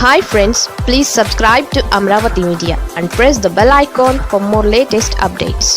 Hi friends please subscribe to Amaravati media and press the bell icon for more latest updates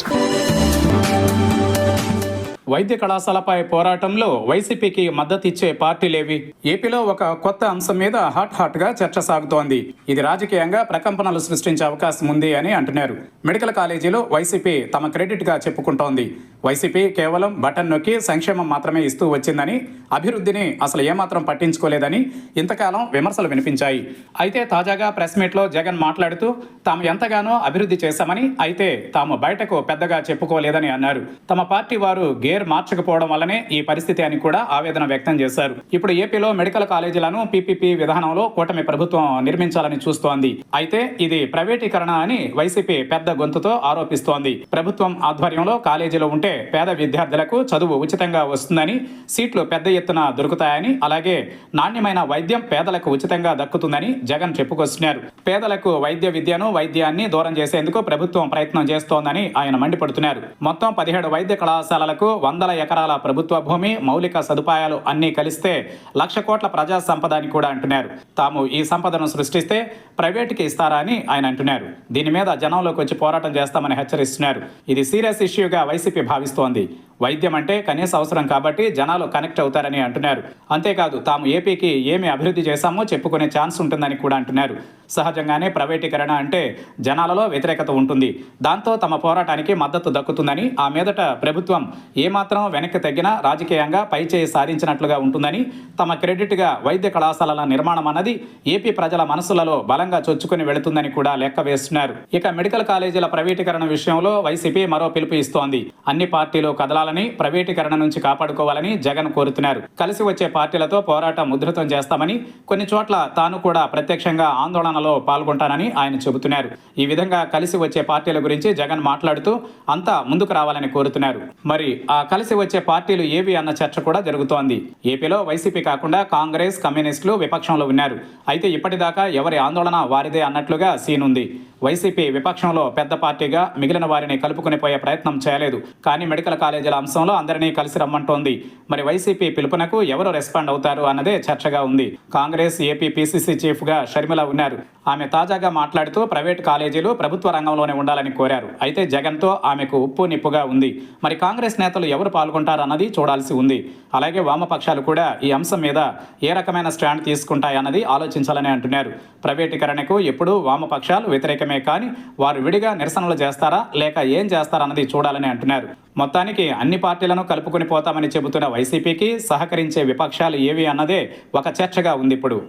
వైద్య కళాశాలపై పోరాటంలో వైసీపీకి మద్దతు ఇచ్చే పార్టీలేవి? ఏపీలో ఒక కొత్త అంశం మీద హాట్ హాట్గా చర్చ సాగుతోంది. ఇది రాజకీయంగా ప్రకంపనలు సృష్టించే అవకాశం ఉంది అని అంటున్నారు. మెడికల్ కాలేజీలో వైసీపీ తమ క్రెడిట్గా చెప్పుకుంటోంది. వైసీపీ కేవలం బటన్ నొక్కి సంక్షేమం మాత్రమే ఇస్తూ వచ్చిందని అభివృద్ధిని అసలు ఏమాత్రం పట్టించుకోలేదని ఇంతకాలం విమర్శలు వినిపించాయి. అయితే తాజాగా ప్రెస్ మీట్లో జగన్ మాట్లాడుతూ తాము ఎంతగానో అభివృద్ధి చేశామని అయితే తాము బయటకు పెద్దగా చెప్పుకోలేదని అన్నారు. తమ పార్టీ వారు గేర్ మార్చకపోవడం వల్లనే ఈ పరిస్థితి అని కూడా ఆవేదన వ్యక్తం చేశారు. ఇప్పుడు ఏపీలో మెడికల్ కాలేజీలను పీపీపీ విధానంలో కూటమి ప్రభుత్వం నిర్మించాలని చూస్తోంది. అయితే ఇది ప్రైవేటీకరణ అని వైసీపీ పెద్ద గొంతుతో ఆరోపిస్తోంది. ప్రభుత్వం ఆధ్వర్యంలో కాలేజీలో ఉంటే పేద విద్యార్థులకు చదువు ఉచితంగా వస్తుందని సీట్లు పెద్ద ఎత్తున దొరుకుతాయని అలాగే నాణ్యమైన వైద్యం పేదలకు ఉచితంగా దక్కుతుందని జగన్ చెప్పుకొస్తున్నారు. పేదలకు వైద్య విద్యను వైద్యాన్ని దూరం చేసేందుకు ప్రభుత్వం ప్రయత్నం చేస్తోందని ఆయన మండిపడుతున్నారు. మొత్తం పదిహేడు వైద్య కళాశాలలకు వందల ఎకరాల ప్రభుత్వ భూమి మౌలిక సదుపాయాలు అన్నీ కలిస్తే లక్ష కోట్ల ప్రజా సంపద అని కూడా అంటున్నారు. తాము ఈ సంపదను సృష్టిస్తే ప్రైవేటుకి ఇస్తారా అని ఆయన అంటున్నారు. దీని మీద జనంలోకి వచ్చి పోరాటం చేస్తామని హెచ్చరిస్తున్నారు. ఇది సీరియస్ ఇష్యూగా వైసీపీ భావిస్తోంది. భావిస్తోంది. వైద్యం అంటే కనీస అవసరం కాబట్టి జనాలు కనెక్ట్ అవుతారని అంటున్నారు. అంతేకాదు తాము ఏపీకి ఏమి అభివృద్ధి చేశామో చెప్పుకునే ఛాన్స్ ఉంటుందని కూడా అంటున్నారు. సహజంగానే ప్రైవేటీకరణ అంటే జనాలలో వ్యతిరేకత ఉంటుంది. దాంతో తమ పోరాటానికి మద్దతు దక్కుతుందని ఆ మీదట ప్రభుత్వం ఏమాత్రం వెనక్కి తగ్గినా రాజకీయంగా పైచేయి సాధించినట్లుగా ఉంటుందని తమ క్రెడిట్గా వైద్య కళాశాలల నిర్మాణం అన్నది ఏపీ ప్రజల మనసులలో బలంగా చొచ్చుకుని వెళుతుందని కూడా లెక్క వేస్తున్నారు. ఇక మెడికల్ కాలేజీల ప్రైవేటీకరణ విషయంలో వైసీపీ మరో పిలుపు ఇస్తోంది. అన్ని పార్టీలు కాపాడుకోవాలని ప్రైవేటీకరణ నుంచి కాపాడుకోవాలని జగన్ కోరుతున్నారు. కలిసి వచ్చే పార్టీలతో పోరాటం ఉధృతం చేస్తామని కొన్ని చోట్ల తాను కూడా ప్రత్యక్షంగా ఆందోళనలో పాల్గొంటానని ఆయన చెబుతున్నారు. ఈ విధంగా కలిసి వచ్చే పార్టీల గురించి జగన్ మాట్లాడుతూ అంతా ముందుకు రావాలని కోరుతున్నారు. మరి ఆ కలిసి వచ్చే పార్టీలు ఏవి అన్న చర్చ కూడా జరుగుతోంది. ఏపీలో వైసీపీ కాకుండా కాంగ్రెస్ కమ్యూనిస్టులు విపక్షంలో ఉన్నారు. అయితే ఇప్పటిదాకా ఎవరి ఆందోళన వారిదే అన్నట్లుగా సీన్ ఉంది వైసీపీ విపక్షంలో పెద్ద పార్టీగా మిగిలిన వారిని కలుపుకునిపోయే ప్రయత్నం చేయలేదు. కానీ మెడికల్ కాలేజీల అంశంలో అందరినీ కలిసి రమ్మంటోంది. మరి వైసీపీ పిలుపునకు ఎవరు రెస్పాండ్ అవుతారు అన్నదే చర్చగా ఉంది. కాంగ్రెస్ ఏపీ పీసీసీ చీఫ్గా షర్మిల ఉన్నారు. ఆమె తాజాగా మాట్లాడుతూ ప్రైవేట్ కాలేజీలు ప్రభుత్వ రంగంలోనే ఉండాలని కోరారు. అయితే జగన్తో ఆమెకు ఉప్పు నిప్పుగా ఉంది. మరి కాంగ్రెస్ నేతలు ఎవరు పాల్గొంటారన్నది చూడాల్సి ఉంది. అలాగే వామపక్షాలు కూడా ఈ అంశం మీద ఏ రకమైన స్టాండ్ తీసుకుంటాయన్నది ఆలోచించాలని అంటున్నారు. ప్రైవేటీకరణకు ఎప్పుడూ వామపక్షాలు వ్యతిరేకమే కానీ వారు విడిగా నిరసనలు చేస్తారా? లేక ఏం చేస్తారన్నది చూడాలని అంటున్నారు. మొత్తానికి అన్ని పార్టీలను కలుపుకొని పోతామని చెబుతున్న వైసీపీకి సహకరించే విపక్షాలు ఏవి అన్నదే ఒక చర్చగా ఉంది ఇప్పుడు.